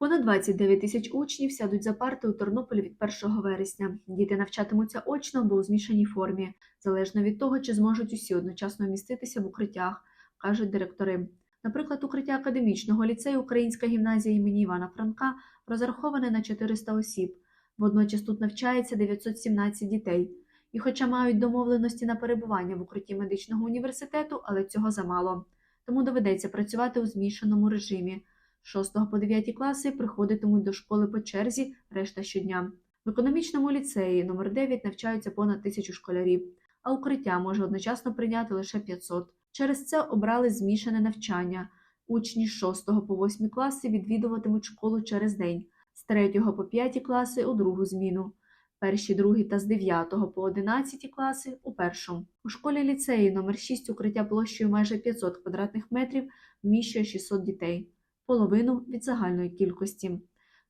Понад 29 тисяч учнів сядуть за парти у Тернополі від 1 вересня. Діти навчатимуться очно або у змішаній формі, залежно від того, чи зможуть усі одночасно вміститися в укриттях, кажуть директори. Наприклад, укриття академічного ліцею Українська гімназія імені Івана Франка розраховане на 400 осіб. Водночас тут навчається 917 дітей. І хоча мають домовленості на перебування в укритті медичного університету, але цього замало. Тому доведеться працювати у змішаному режимі. З 6 по 9 класи приходитимуть до школи по черзі, решта щодня. В економічному ліцеї номер 9 навчаються понад тисячу школярів, а укриття може одночасно прийняти лише 500. Через це обрали змішане навчання. Учні з 6 по 8 класи відвідуватимуть школу через день, з 3 по 5 класи у другу зміну, перші, другі та з 9 по 11 класи у першу. У школі ліцеї номер 6 укриття площею майже 500 квадратних метрів вміщує 600 дітей, половину від загальної кількості.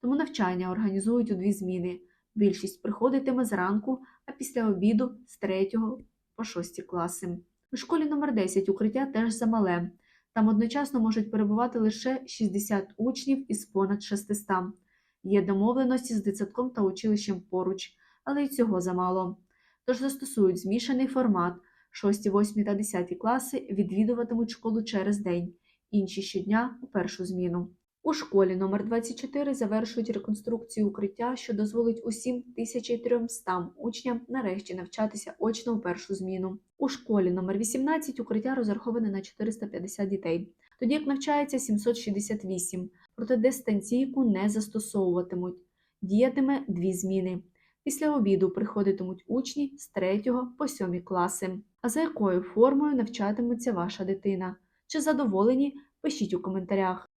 Тому навчання організують у дві зміни. Більшість приходитиме зранку, а після обіду з 3 по 6 класи. У школі номер 10 укриття теж замале. Там одночасно можуть перебувати лише 60 учнів із понад 600. Є домовленості з дитсадком та училищем поруч, але й цього замало. Тож застосують змішаний формат. 6, 8 та 10 класи відвідуватимуть школу через день, інші щодня у першу зміну. У школі номер 24 завершують реконструкцію укриття, що дозволить усім 1300 учням нарешті навчатися очно у першу зміну. У школі номер 18 укриття розраховане на 450 дітей, тоді як навчається 768, проте дистанційку не застосовуватимуть. Діятиме дві зміни. Після обіду приходитимуть учні з 3 по 7 класи. А за якою формою навчатиметься ваша дитина? Чи задоволені? Пишіть у коментарях.